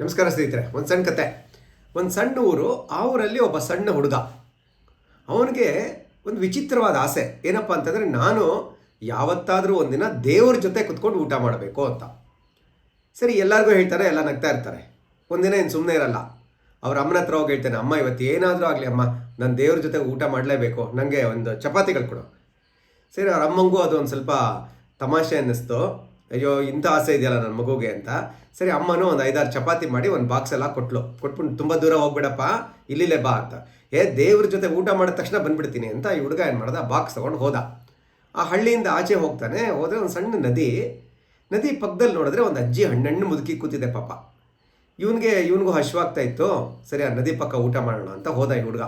ನಮಸ್ಕಾರ ಸ್ನೇಹಿತರೆ, ಒಂದು ಸಣ್ಣ ಕತೆ. ಒಂದು ಸಣ್ಣ ಊರು, ಆ ಊರಲ್ಲಿ ಒಬ್ಬ ಸಣ್ಣ ಹುಡುಗ. ಅವನಿಗೆ ಒಂದು ವಿಚಿತ್ರವಾದ ಆಸೆ. ಏನಪ್ಪ ಅಂತಂದರೆ, ನಾನು ಯಾವತ್ತಾದರೂ ಒಂದಿನ ದೇವ್ರ ಜೊತೆ ಕುತ್ಕೊಂಡು ಊಟ ಮಾಡಬೇಕು ಅಂತ. ಸರಿ, ಎಲ್ಲರಿಗೂ ಹೇಳ್ತಾರೆ, ಎಲ್ಲ ನಗ್ತಾ ಇರ್ತಾರೆ. ಒಂದಿನ ಏನು ಸುಮ್ಮನೆ ಇರಲ್ಲ. ಅವ್ರ ಅಮ್ಮನ ಹತ್ರ ಹೋಗಿ ಹೇಳ್ತಾನೆ, ಅಮ್ಮ, ಇವತ್ತು ಏನಾದರೂ ಆಗಲಿ ಅಮ್ಮ, ನಾನು ದೇವ್ರ ಜೊತೆ ಊಟ ಮಾಡಲೇಬೇಕು. ನನಗೆ ಒಂದು ಚಪಾತಿಗಳು ಕೊಡು. ಸರಿ, ಅವ್ರ ಅಮ್ಮಂಗೂ ಅದು ಒಂದು ಸ್ವಲ್ಪ ತಮಾಷೆ ಅನ್ನಿಸ್ತು. ಅಯ್ಯೋ, ಇಂಥ ಆಸೆ ಇದೆಯಲ್ಲ ನನ್ನ ಮಗುಗೆ ಅಂತ. ಸರಿ, ಅಮ್ಮನೂ ಒಂದು ಐದಾರು ಚಪಾತಿ ಮಾಡಿ ಒಂದು ಬಾಕ್ಸ್ ಎಲ್ಲ ಕೊಟ್ಲು. ಕೊಟ್ಬಿಟ್ಟು, ತುಂಬ ದೂರ ಹೋಗ್ಬೇಡಪ್ಪ ಇಲ್ಲಿಲ್ಲೇ ಬಾ ಅಂತ. ಏ, ದೇವ್ರ ಜೊತೆ ಊಟ ಮಾಡಿದ ತಕ್ಷಣ ಬಂದ್ಬಿಡ್ತೀನಿ ಅಂತ ಈ ಹುಡುಗ ಏನು ಮಾಡ್ದ? ಬಾಕ್ಸ್ ತೊಗೊಂಡು ಹೋದ. ಆ ಹಳ್ಳಿಯಿಂದ ಆಚೆ ಹೋಗ್ತಾನೆ, ಹೋದರೆ ಒಂದು ಸಣ್ಣ ನದಿ. ನದಿ ಪಕ್ಕದಲ್ಲಿ ನೋಡಿದ್ರೆ ಒಂದು ಅಜ್ಜಿ ಹಣ್ಣಣ್ಣು ಮುದುಕಿ ಕೂತಿದೆ ಪಾಪ. ಇವನಿಗೆ, ಇವನಿಗೂ ಹಶ್ವಾಗ್ತಾ ಇತ್ತು. ಸರಿ, ಆ ನದಿ ಪಕ್ಕ ಊಟ ಮಾಡೋಣ ಅಂತ ಹೋದ ಈ ಹುಡುಗ.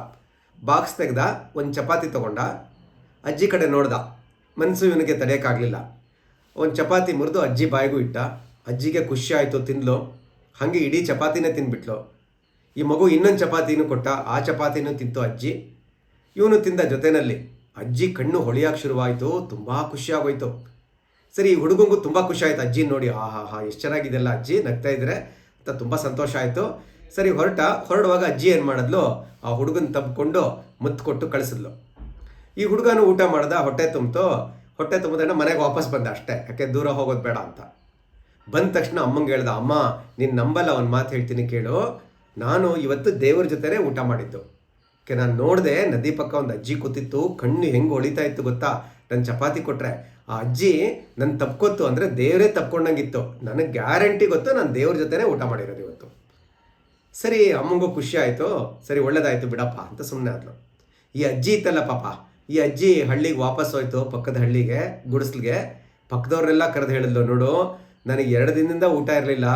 ಬಾಕ್ಸ್ ತೆಗ್ದ, ಒಂದು ಚಪಾತಿ ತೊಗೊಂಡ. ಅಜ್ಜಿ ಕಡೆ ನೋಡ್ದ. ಮನಸ್ಸು ಇವನಿಗೆ ತಡೆಯೋಕ್ಕಾಗಲಿಲ್ಲ. ಒಂದು ಚಪಾತಿ ಮುರಿದು ಅಜ್ಜಿ ಬಾಯಿಗೂ ಇಟ್ಟ. ಅಜ್ಜಿಗೆ ಖುಷಿ ಆಯಿತು, ತಿಂದ್ಲು. ಹಾಗೆ ಇಡೀ ಚಪಾತಿನೇ ತಿಂದ್ಬಿಟ್ಲು ಈ ಮಗು ಇನ್ನೊಂದು ಚಪಾತಿನೂ ಕೊಟ್ಟ, ಆ ಚಪಾತಿನೂ ತಿಂತು ಅಜ್ಜಿ. ಇವನು ತಿಂದ ಜೊತೆಯಲ್ಲಿ ಅಜ್ಜಿ ಕಣ್ಣು ಹೊಳಿಯೋಕೆ ಶುರುವಾಯಿತು, ತುಂಬ ಖುಷಿಯಾಗೋಯ್ತು ಸರಿ, ಈ ಹುಡುಗಂಗೂ ತುಂಬ ಖುಷಿ ಆಯಿತು. ಅಜ್ಜಿ ನೋಡಿ ಆಹಾ ಹಾ ಎಷ್ಟು ಚೆನ್ನಾಗಿದೆಲ್ಲ ಅಜ್ಜಿ, ನಗ್ತಾ ಇದ್ರೆ ಅಂತ ತುಂಬ ಸಂತೋಷ ಆಯಿತು. ಸರಿ, ಹೊರಟ, ಹೊರಡುವಾಗ ಅಜ್ಜಿ ಏನು ಮಾಡಿದ್ಲು? ಆ ಹುಡುಗನ ತಬ್ಕೊಂಡು ಮುತ್ತು ಕೊಟ್ಟು ಕಳಿಸಿದ್ಲು. ಈ ಹುಡುಗನು ಊಟ ಮಾಡ್ದ, ಹೊಟ್ಟೆ ತುಂಬಿತು. ಹೊಟ್ಟೆ ತುಂಬಿದ್ರೆ ಮನೆಗೆ ವಾಪಸ್ ಬಂದ ಅಷ್ಟೇ. ಯಾಕೆ ದೂರ ಹೋಗೋದು ಬೇಡ ಅಂತ. ಬಂದ ತಕ್ಷಣ ಅಮ್ಮಂಗೆ ಹೇಳ್ದೆ, ಅಮ್ಮ, ನೀನು ನಂಬಲ್ಲ, ಒಂದು ಮಾತು ಹೇಳ್ತೀನಿ ಕೇಳು. ನಾನು ಇವತ್ತು ದೇವ್ರ ಜೊತೆನೇ ಊಟ ಮಾಡಿದ್ದು. ಓಕೆ, ನಾನು ನೋಡಿದೆ ನದಿ ಪಕ್ಕ ಒಂದು ಅಜ್ಜಿ ಕೂತಿತ್ತು, ಕಣ್ಣು ಹೆಂಗೆ ಹೊಳಿತಾ ಇತ್ತು ಗೊತ್ತಾ? ನನ್ನ ಚಪಾತಿ ಕೊಟ್ಟರೆ ಆ ಅಜ್ಜಿ ನನ್ನ ತಪ್ಕೊತ್ತು ಅಂದರೆ ದೇವರೇ ತಪ್ಕೊಂಡಂಗಿತ್ತು. ನನಗೆ ಗ್ಯಾರಂಟಿ ಗೊತ್ತು ನಾನು ದೇವ್ರ ಜೊತೆನೇ ಊಟ ಮಾಡಿರೋದು ಇವತ್ತು. ಸರಿ, ಅಮ್ಮಂಗೂ ಖುಷಿ ಆಯಿತು. ಸರಿ, ಒಳ್ಳೇದಾಯಿತು ಬಿಡಪ್ಪ, ಅಂತ ಸುಮ್ಮನೆ ಆದ್ಲು. ಈ ಅಜ್ಜಿ ಇತ್ತಲ್ಲ ಪಾಪ ಈ ಅಜ್ಜಿ ಹಳ್ಳಿಗೆ ವಾಪಸ್ ಹೋಯ್ತು, ಪಕ್ಕದ ಹಳ್ಳಿಗೆ, ಗುಡಿಸ್ಲಿಗೆ. ಪಕ್ಕದವ್ರೆಲ್ಲ ಕರೆದು ಹೇಳಿದ್ಲು, ನೋಡು, ನನಗೆ ಎರಡು ದಿನದಿಂದ ಊಟ ಇರಲಿಲ್ಲ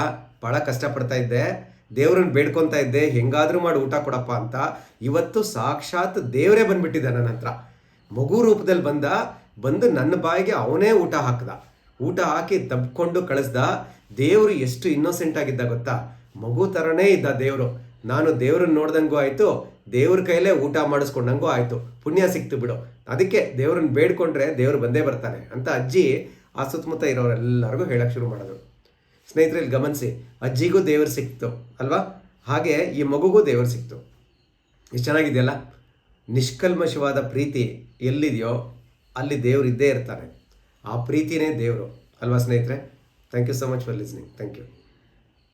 ಭಾಳ ಕಷ್ಟಪಡ್ತಾ ಇದ್ದೆ. ದೇವ್ರನ್ನ ಬೇಡ್ಕೊತಾ ಇದ್ದೆ, ಹೆಂಗಾದ್ರೂ ಮಾಡಿ, ಊಟ ಕೊಡಪ್ಪ ಅಂತ. ಇವತ್ತು ಸಾಕ್ಷಾತ್ ದೇವರೇ ಬಂದ್ಬಿಟ್ಟಿದ್ದ ನನ್ನ ಹತ್ರ. ಮಗು ರೂಪದಲ್ಲಿ ಬಂದ, ಬಂದು ನನ್ನ ಬಾಯಿಗೆ ಅವನೇ ಊಟ ಹಾಕ್ದ. ಊಟ ಹಾಕಿ ತಬ್ಕೊಂಡು ಕಳಿಸ್ದ. ದೇವರು ಎಷ್ಟು ಇನ್ನೋಸೆಂಟ್ ಆಗಿದ್ದ ಗೊತ್ತಾ? ಮಗು ಥರನೇ ಇದ್ದ ದೇವರು. ನಾನು ದೇವ್ರನ್ನ ನೋಡ್ದಂಗೂ ಆಯಿತು, ದೇವ್ರ ಕೈಲೇ ಊಟ ಮಾಡಿಸ್ಕೊಂಡಂಗೂ ಆಯಿತು. ಪುಣ್ಯ ಸಿಕ್ತು ಬಿಡು. ಅದಕ್ಕೆ ದೇವ್ರನ್ನ ಬೇಡ್ಕೊಂಡ್ರೆ ದೇವ್ರು ಬಂದೇ ಬರ್ತಾನೆ ಅಂತ ಅಜ್ಜಿ ಆ ಸುತ್ತಮುತ್ತ ಇರೋರೆಲ್ಲರಿಗೂ ಹೇಳಕ್ಕೆ ಶುರು ಮಾಡೋದು ಸ್ನೇಹಿತರಲ್ಲಿ ಗಮನಿಸಿ, ಅಜ್ಜಿಗೂ ದೇವ್ರು ಸಿಕ್ತು ಅಲ್ವಾ? ಹಾಗೆ ಈ ಮಗುಗೂ ದೇವ್ರು ಸಿಕ್ತು. ಇಷ್ಟು ಚೆನ್ನಾಗಿದೆಯಲ್ಲ? ನಿಷ್ಕಲ್ಮಶವಾದ ಪ್ರೀತಿ ಎಲ್ಲಿದೆಯೋ ಅಲ್ಲಿ ದೇವ್ರು ಇದ್ದೇ ಇರ್ತಾರೆ ಆ ಪ್ರೀತಿನೇ ದೇವರು. ಅಲ್ವಾ ಸ್ನೇಹಿತರೆ? Thank you so much for listening thank you